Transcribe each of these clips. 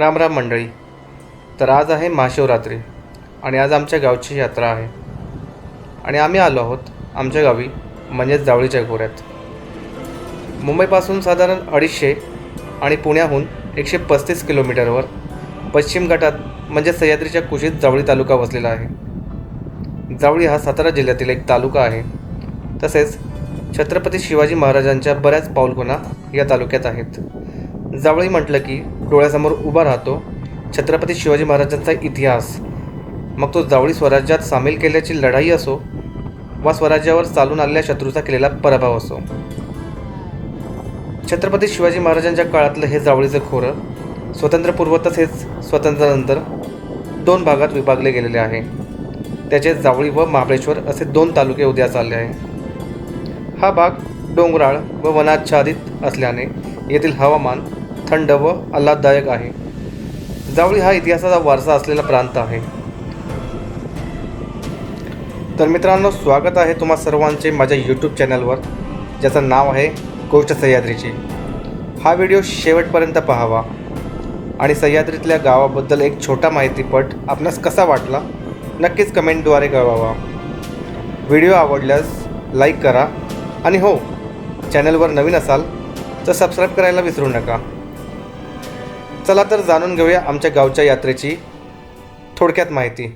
राम राम मंडळी. तर आज आहे महाशिवरात्री आणि आज आमच्या गावची यात्रा आहे. आणि आम्ही आलो आहोत आमच्या गावी म्हणजेच जावळीच्या गोऱ्यात मुंबईपासून साधारण अडीचशे आणि पुण्याहून एकशे पस्तीस किलोमीटरवर पश्चिम घाटात म्हणजे सह्याद्रीच्या कुशीत जावळी तालुका वसलेला आहे. जावळी हा सातारा जिल्ह्यातील एक तालुका आहे. तसेच छत्रपती शिवाजी महाराजांच्या बऱ्याच पाऊलखुणा या तालुक्यात आहेत. जावळी म्हटलं की डोळ्यासमोर उभा राहतो छत्रपती शिवाजी महाराजांचा इतिहास. मग तो जावळी स्वराज्यात सामील केल्याची लढाई असो वा स्वराज्यावर चालून आलेल्या शत्रूचा केलेला पराभव असो. छत्रपती शिवाजी महाराजांच्या काळातलं हे जावळीचं खोरं स्वतंत्रपूर्व तसेच स्वातंत्र्यानंतर दोन भागात विभागले गेलेले आहे. त्याचे जावळी व महाबळेश्वर असे दोन तालुके उद्यास आले आहे. हा भाग डोंगराळ व वनाच्छादित असल्याने येथील हवामान थंड व आल्हाददायक आहे. जावळी हा इतिहासाचा वारसा असलेला प्रांत आहे. तर मित्रांनो स्वागत आहे तुम्हा सर्वांचे माझ्या यूट्यूब चॅनलवर ज्याचं नाव आहे गोष्ट सह्याद्रीची. हा व्हिडिओ शेवटपर्यंत पाहावा. आणि सह्याद्रीतल्या गावाबद्दल एक छोटा माहितीपट आपणास कसा वाटला नक्कीच कमेंटद्वारे कळवावा. व्हिडिओ आवडल्यास लाईक करा. आणि हो चॅनलवर नवीन असाल तर सबस्क्राईब करायला विसरू नका. चला तर जाणून घेऊया आमच्या गावच्या यात्रेची थोडक्यात माहिती.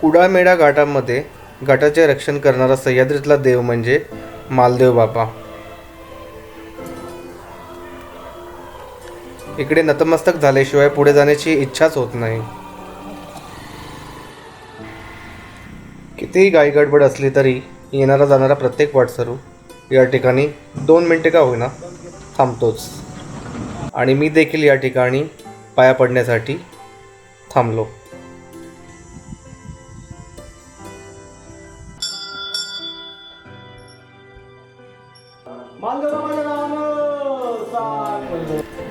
कुडामेडा घाटामध्ये घाटाचे रक्षण करणारा सह्याद्रीतला देव म्हणजे मालदेव बाबा इकडे नतमस्तक झाल्याशिवाय पुढे जाण्याची इच्छाच होत नाही. कितीही गाई गडबड असली तरी येणारा जाणारा प्रत्येक वाटसरू या ठिकाणी दोन मिनटे का होईना थांबतोच. आणि मी देखील या ठिकाणी पाया पडण्यासाठी थांबलो.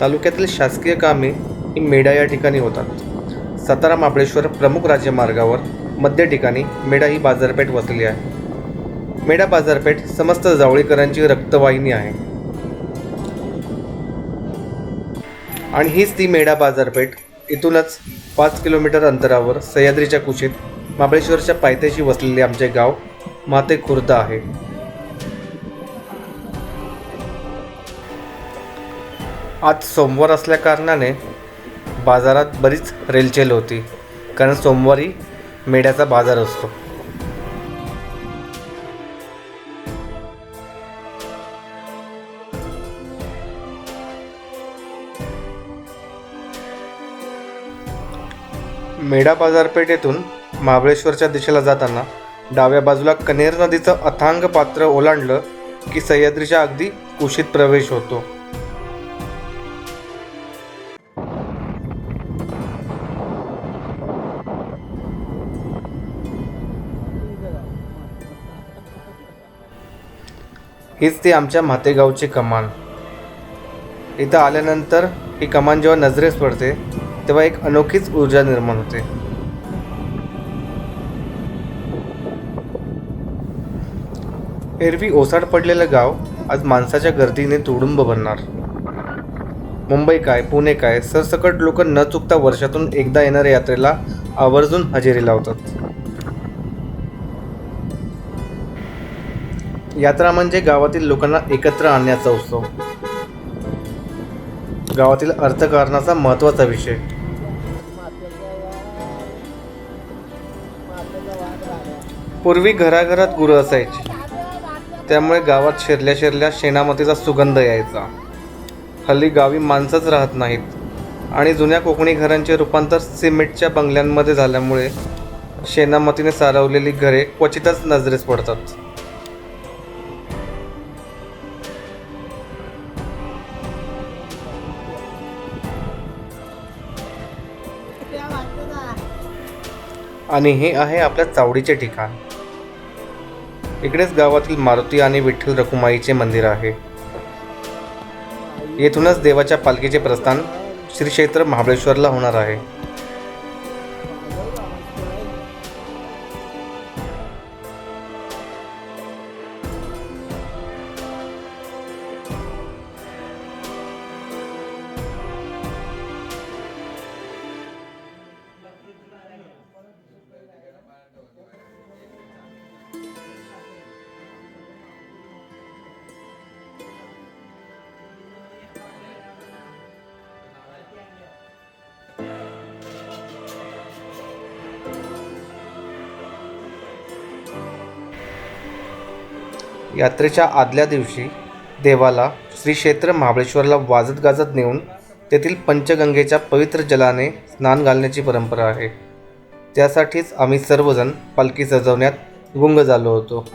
तालुक्यातील शासकीय कामे ही मेढा या ठिकाणी होतात. सातारा महाबळेश्वर प्रमुख राज्यमार्गावर मध्य ठिकाणी मेढा ही बाजारपेठ वसली आहे. मेढा बाजारपेठ समस्त जावळीकरांची रक्तवाहिनी आहे. आणि हीच ती मेढा बाजारपेठ. इथूनच पाच किलोमीटर अंतरावर सह्याद्रीच्या कुशीत महाबळेश्वरच्या पायथ्याशी वसलेले आमचे गाव माते खुर्द आहे. आज सोमवार असल्या कारणाने बाजारात बरीच रेलचेल होती. कारण सोमवारी मेढ्याचा बाजार असतो. मेढा बाजारपेठेतून महाबळेश्वरच्या दिशेला जाताना डाव्या बाजूला कनेर नदीचं अथांग पात्र ओलांडलं की सह्याद्रीच्या अगदी कुशीत प्रवेश होतो. हीच ती आमच्या म्हातेगावची कमान. इथं आल्यानंतर ही कमान जेव्हा नजरेस पडते तेव्हा एक अनोखीच ऊर्जा निर्माण होते. एरवी ओसाड पडलेलं गाव आज माणसाच्या गर्दीने तुडुंब बनणार. मुंबई काय पुणे काय सरसकट लोक न चुकता वर्षातून एकदा येणाऱ्या यात्रेला आवर्जून हजेरी लावतात. यात्रा म्हणजे गावातील लोकांना एकत्र आणण्याचा उत्सव. गावातील अर्थकारणाचा महत्त्वाचा विषय. पूर्वी घराघरात गुरं असायची. त्यामुळे गावात शिरल्या शिरल्या शेणामतीचा सुगंध यायचा. हल्ली गावी माणसंच राहत नाहीत. आणि जुन्या कोकणी घरांचे रूपांतर सिमेंटच्या बंगल्यांमध्ये झाल्यामुळे शेणामतीने सारवलेली घरे क्वचितच नजरेस पडतात. आणि हे आहे आपल्या चावडीचे ठिकाण. इकडेच गावातील मारुती आणि विठ्ठल रखुमाईचे मंदिर आहे. येथूनच देवाच्या पालखीचे प्रस्थान श्री क्षेत्र महाबळेश्वरला होणार आहे. यात्रेच्या आदल्या दिवशी देवाला श्री क्षेत्र महाबळेश्वरला वाजत गाजत नेऊन तेथील पंचगंगेच्या पवित्र जलाने स्नान घालण्याची परंपरा आहे. त्यासाठीच आम्ही सर्वजण पालखी सजवण्यात गुंग झालो होतो.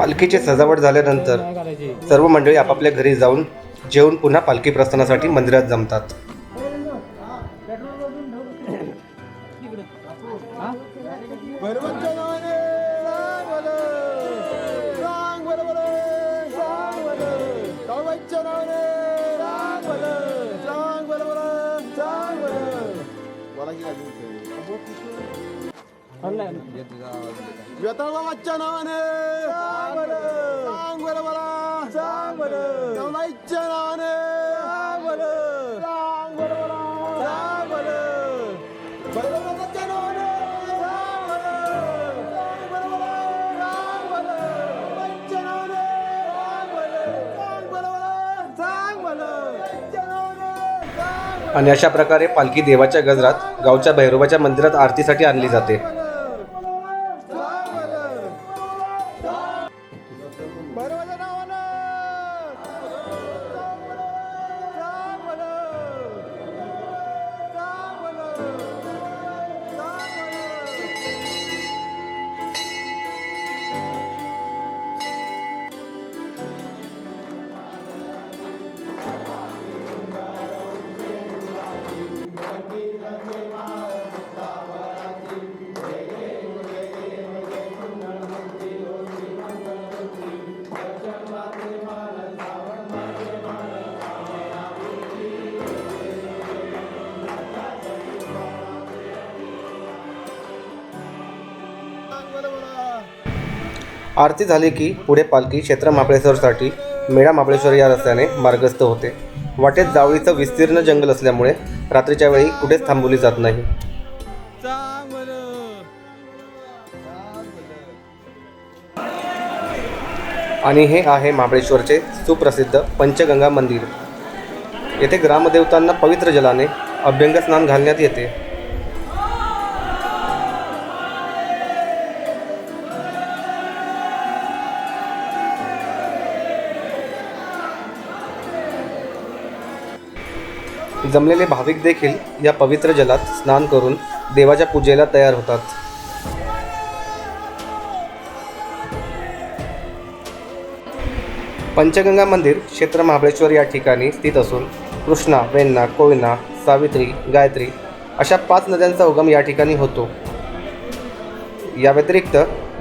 पालखीची सजावट झाल्यानंतर सर्व मंडळी आपापल्या घरी जाऊन जेवून पुन्हा पालखी प्रस्थानासाठी मंदिरात जमतात. नावाने. सांग बोला. सांग बोला बोला सांग बोला. काळवाच्या नावाने. सांग बोला. सांग बोला बोला सांग व्यताळबाबाच्या नावाने नावाने नावाने नावाने. नावाने बोला आणि अशा प्रकारे पालखी देवाच्या गजरात गावच्या भैरोबाच्या मंदिरात आरतीसाठी आणली जाते. आरती झाली की पुढे पालखी क्षेत्र महाबळेश्वरसाठी मेळा महाबळेश्वर या रस्त्याने मार्गस्थ होते. वाटेत जावळीचं विस्तीर्ण जंगल असल्यामुळे रात्रीच्या वेळी कुठेच थांबवली जात नाही. आणि हे आहे महाबळेश्वरचे सुप्रसिद्ध पंचगंगा मंदिर. येथे ग्रामदेवतांना पवित्र जलाने अभ्यंग स्नान घालण्यात येते. जमलेले भाविक देखील या पवित्र जलात स्नान करून देवाच्या पूजेला तयार होतात. पंचगंगा मंदिर क्षेत्र महाबळेश्वर या ठिकाणी स्थित असून कृष्णा वेण्णा कोयना सावित्री गायत्री अशा पाच नद्यांचा उगम या ठिकाणी होतो. या व्यतिरिक्त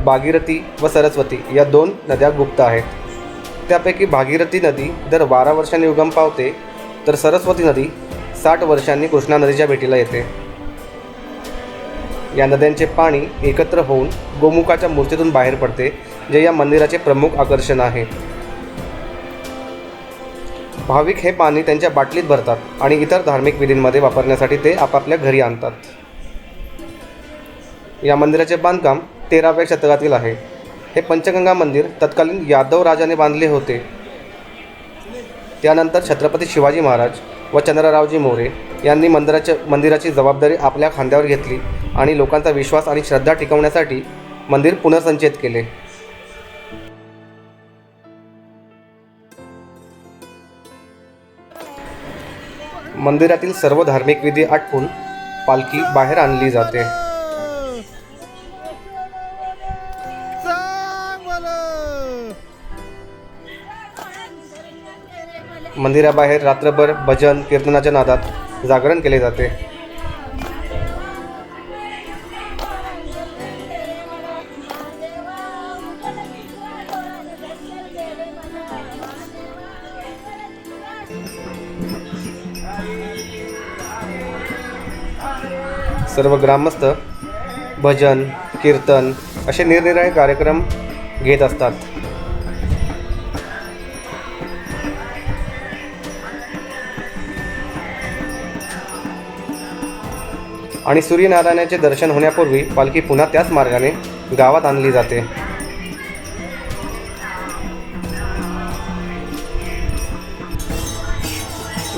भागीरथी व सरस्वती या दोन नद्या गुप्त आहेत. त्यापैकी भागीरथी नदी दर बारा वर्षांनी उगम पावते तर सरस्वती नदी साठ वर्षांनी कृष्णा नदीच्या भेटीला येते. या नद्यांचे पाणी एकत्र होऊन गोमुखाच्या मूर्तीतून बाहेर पडते जे या मंदिराचे प्रमुख आकर्षण आहे. भाविक हे पाणी त्यांच्या बाटलीत भरतात आणि इतर धार्मिक विधींमध्ये वापरण्यासाठी ते आपापल्या घरी आणतात. या मंदिराचे बांधकाम तेराव्या शतकातील आहे. हे पंचगंगा मंदिर तत्कालीन यादव राजाने बांधले होते. त्यानंतर छत्रपती शिवाजी महाराज व चंद्ररावजी मोरे यांनी मंदिराच्या मंदिराची जबाबदारी आपल्या खांद्यावर घेतली आणि लोकांचा विश्वास आणि श्रद्धा टिकवण्यासाठी मंदिर पुनर्संचयित केले. मंदिरातील सर्व धार्मिक विधी आटपून पालखी बाहेर आणली जाते. मंदिराबाहेर रात्रभर भजन कीर्तनाच्या नादात जागरण केले जाते. सर्व ग्रामस्थ भजन कीर्तन असे निरनिराळे कार्यक्रम घेत असतात. आणि सूर्यनारायणाचे दर्शन होण्यापूर्वी पालखी पुन्हा त्याच मार्गाने गावात आणली जाते.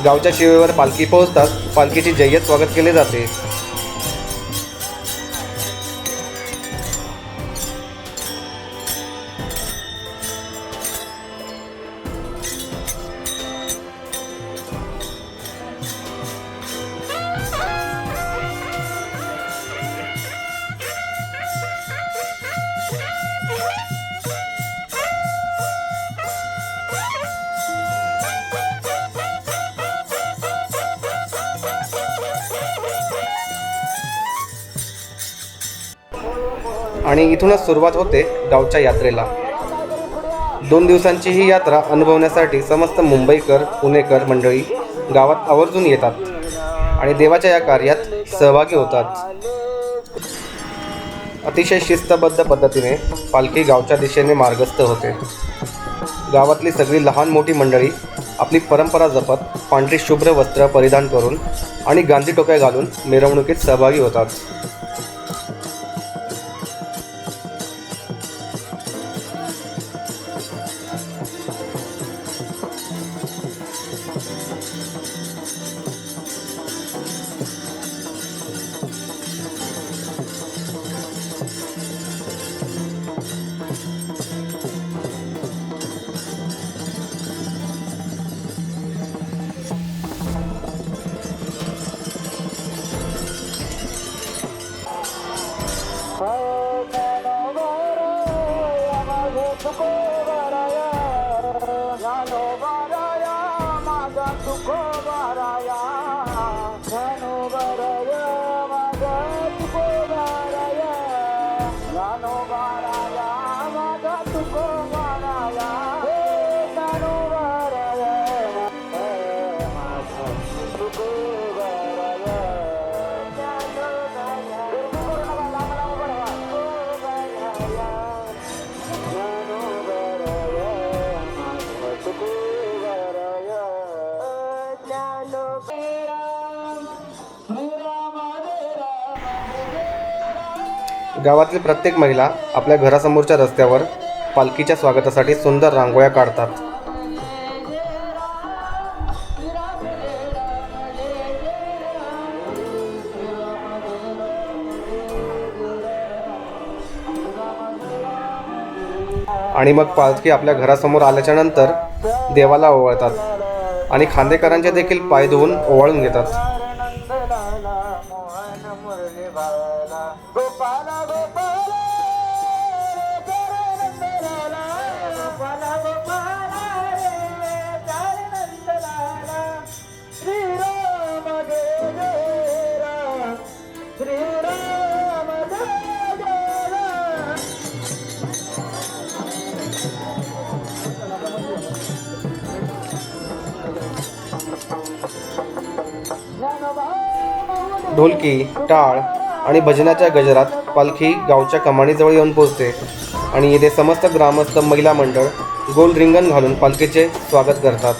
गावच्या शिवेवर पालखी पोहोचताच पालखीची जय्यत स्वागत केले जाते. आणि इथूनच सुरुवात होते गावच्या यात्रेला. दोन दिवसांची ही यात्रा अनुभवण्यासाठी समस्त मुंबईकर पुणेकर मंडळी गावात आवर्जून येतात आणि देवाच्या या कार्यात सहभागी होतात. अतिशय शिस्तबद्ध पद्धतीने पालखी गावच्या दिशेने मार्गस्थ होते. गावातली सगळी लहान मोठी मंडळी आपली परंपरा जपत पांढरी शुभ्र वस्त्र परिधान करून आणि गांधी टोप्या घालून मिरवणुकीत सहभागी होतात. गावातील प्रत्येक महिला आपल्या घरासमोरच्या रस्त्यावर पालखीच्या स्वागतासाठी सुंदर रांगोळ्या काढतात. आणि मग पालखी आपल्या घरासमोर आल्याच्यानंतर देवाला ओवाळतात आणि खांदेकरांचे देखील पाय धुवून ओवाळून घेतात. ढोलकी टाळ आणि भजनाच्या गजरात पालखी गावच्या कमानीजवळ येऊन पोहोचते आणि येथे समस्त ग्रामस्थ महिला मंडळ गोल रिंगण घालून पालखीचे स्वागत करतात.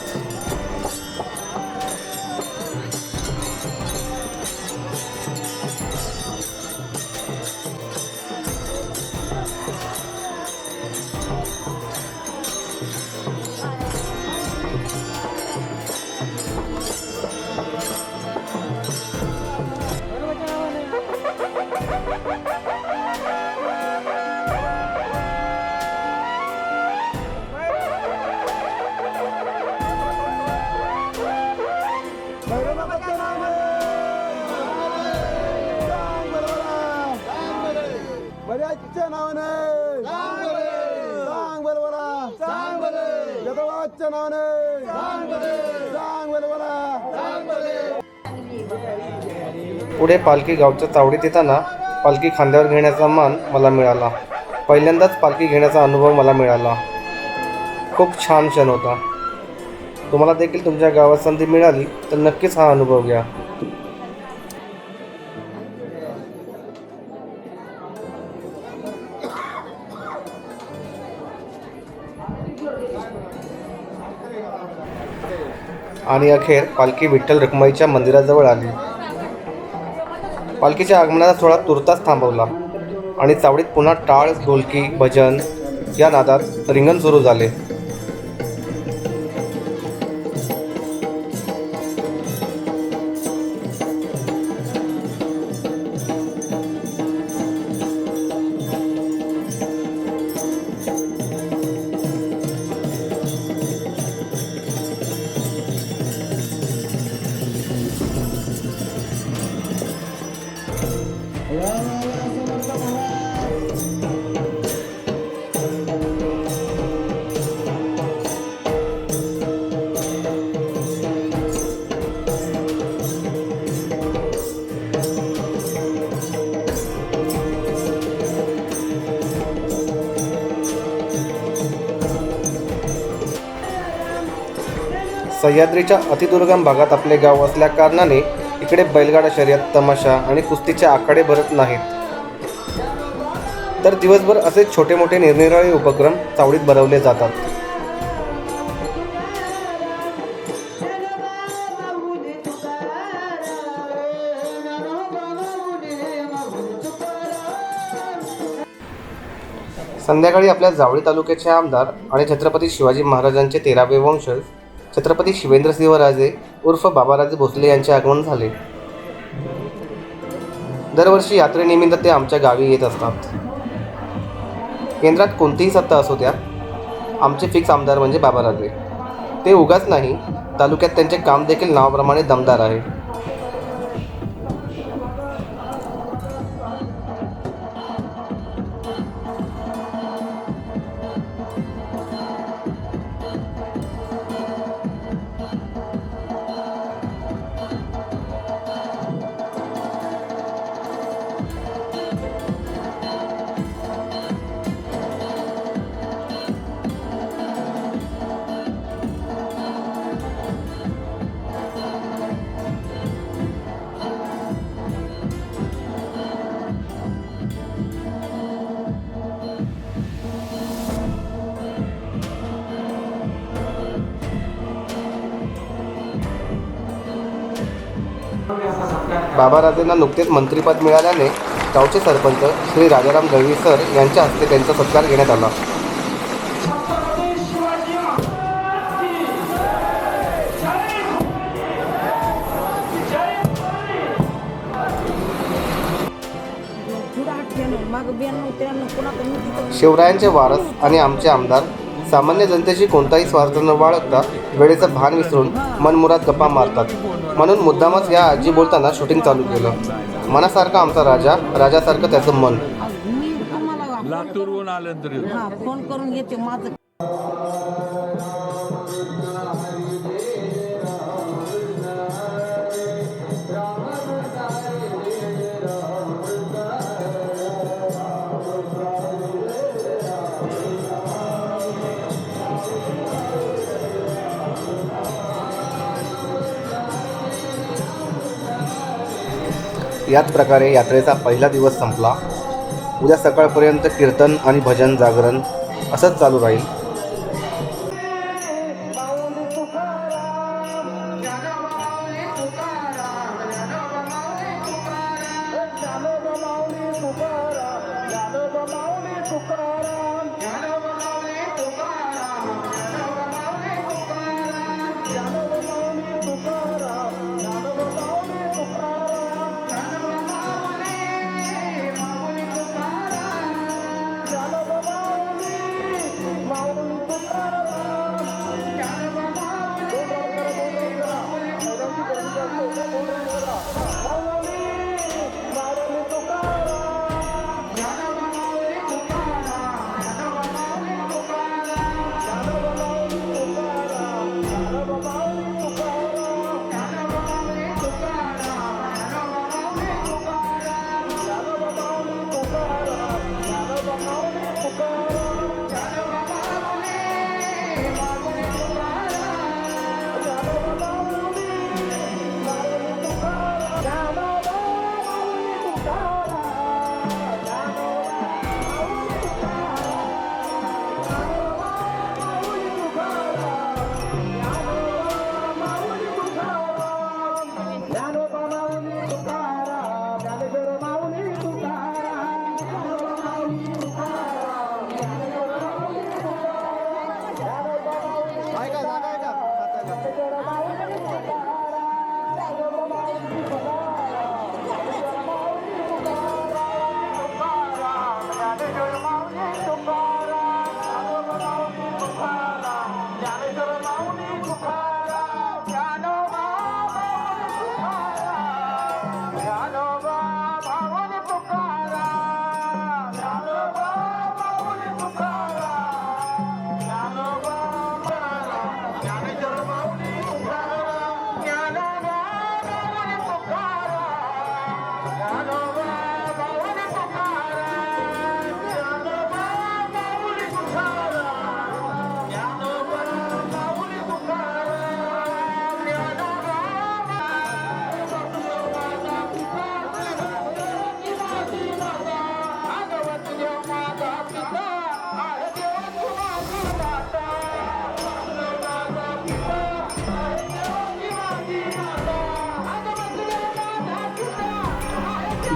पुढे पालखी गावच्या चावडीत येताना पालखी खांद्यावर घेण्याचा मान मला मिळाला. पहिल्यांदाच पालखी घेण्याचा अनुभव मला मिळाला. खूप छान क्षण होता. तुम्हाला देखील तुमच्या गावात संधी मिळाली तर नक्कीच हा अनुभव घ्या. आणि अखेर पालखी विठ्ठल रखुमाईच्या मंदिराजवळ आली. पालखीच्या आगमनाचा सोहळा तुर्तास थांबवला आणि चावडीत पुन्हा टाळ ढोलकी भजन या नादात रिंगण सुरू झाले. सह्याद्रीच्या अतिदुर्गम भागात आपले गाव असल्या कारणाने इकडे बैलगाडा शर्यत तमाशा आणि कुस्तीचे आखाडे भरत नाहीत. तर दिवसभर असे छोटे मोठे निरनिराळे उपक्रम चावडीत भरवले जातात. संध्याकाळी आपल्या जावळी तालुक्याचे आमदार आणि छत्रपती शिवाजी महाराजांचे तेरावे वंशज छत्रपती शिवेंद्रसिंहराजे उर्फ बाबाराजे भोसले यांचे आगमन झाले. दरवर्षी यात्रेनिमित्त ते आमच्या गावी येत असतात. केंद्रात कोणतीही सत्ता असू द्या आमचे फिक्स आमदार म्हणजे बाबाराजे. ते उगाच नाही तालुक्यात त्यांचे काम देखील नावाप्रमाणे दमदार आहे. बाबाराजेंना नुकतेच मंत्रिपद मिळाल्याने गावचे सरपंच श्री राजाराम दळवी सर यांच्या हस्ते त्यांचा सत्कार घेण्यात आला. शिवरायांचे वारस आणि आमचे आमदार सामान्य जनतेशी कोणताही स्वार्थ न बाळगता वेळेचं भान विसरून मनमुरात गप्पा मारतात. म्हणून मुद्दामच या आजी बोलताना शूटिंग चालू केलं. मनासारखा आमचा राजा राजासारखं त्याचं मन. लातूरहून आले तरी हा फोन करून घेते माझं. याच प्रकारे यात्रेचा पहिला दिवस संपला. उद्या सकाळपर्यंत कीर्तन आणि भजन जागरण असंच चालू राहील.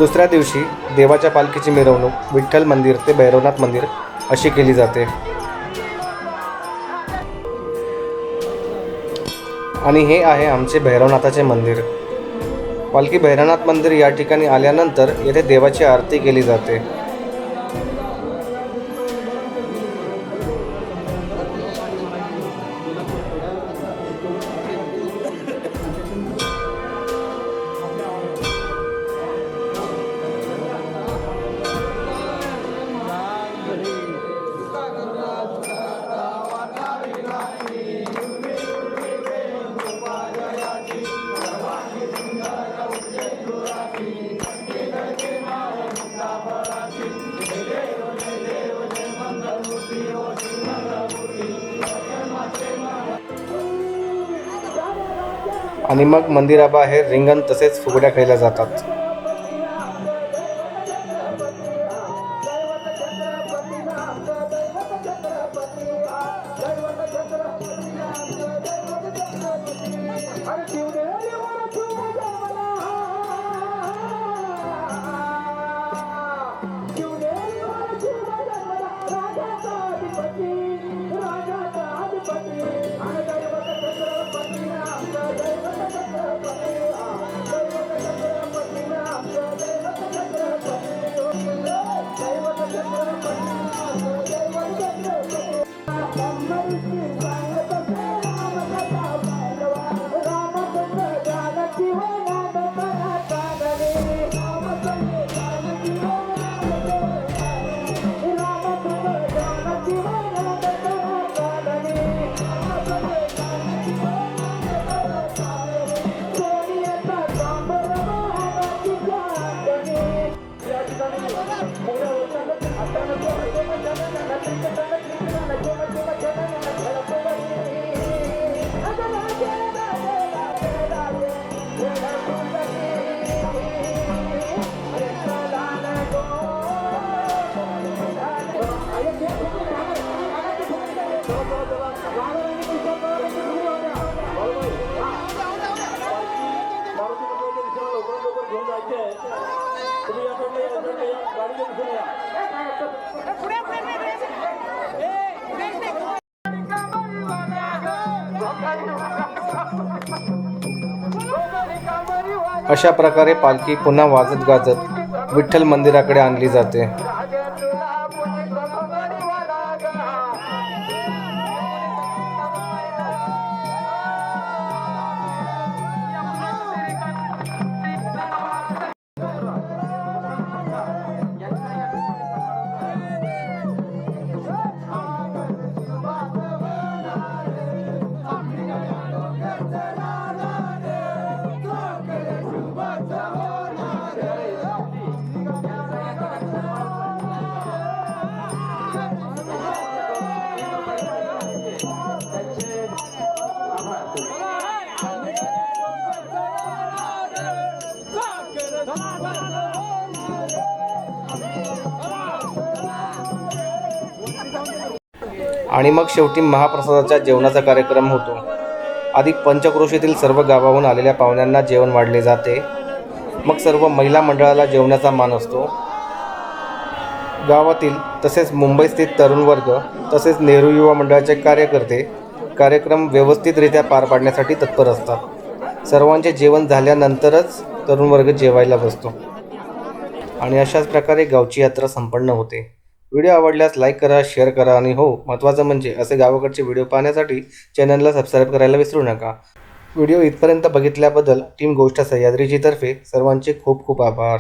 दुसऱ्या दिवशी देवाच्या पालखीची मिरवणूक विठ्ठल मंदिर ते भैरवनाथ मंदिर अशी केली जाते. आणि हे आहे आमचे भैरवनाथाचे मंदिर. पालखी भैरवनाथ मंदिर या ठिकाणी आल्यानंतर येथे देवाची आरती केली जाते. आणि मग मंदिराबाहेर रिंगण तसेच फुगड्या खेळल्या जातात. अशा प्रकारे पालखी पुन्हा वाजत गाजत विठ्ठल मंदिराकडे आणली जाते. आणि मग शेवटी महाप्रसादाच्या जेवणाचा कार्यक्रम होतो. आधी पंचक्रोशीतील सर्व गावाहून आलेल्या पाहुण्यांना जेवण वाढले जाते. मग सर्व महिला मंडळाला जेवणाचा मान असतो. गावातील तसेच मुंबईस्थित तरुण वर्ग तसेच नेहरू युवा मंडळाचे कार्यकर्ते कार्यक्रम व्यवस्थितरित्या पार पाडण्यासाठी तत्पर असतात. सर्वांचे जेवण झाल्यानंतरच तरुण वर्ग जेवायला बसतो. आणि अशाच प्रकारे गावची यात्रा संपन्न होते. व्हिडिओ आवडल्यास लाईक करा शेअर करा आणि हो महत्त्वाचं म्हणजे असे गावाकडचे व्हिडिओ पाहण्यासाठी चॅनलला सबस्क्राईब करायला विसरू नका. व्हिडिओ इथपर्यंत बघितल्याबद्दल टीम गोष्ट सह्याद्रीजीतर्फे सर्वांचे खूप खूप आभार.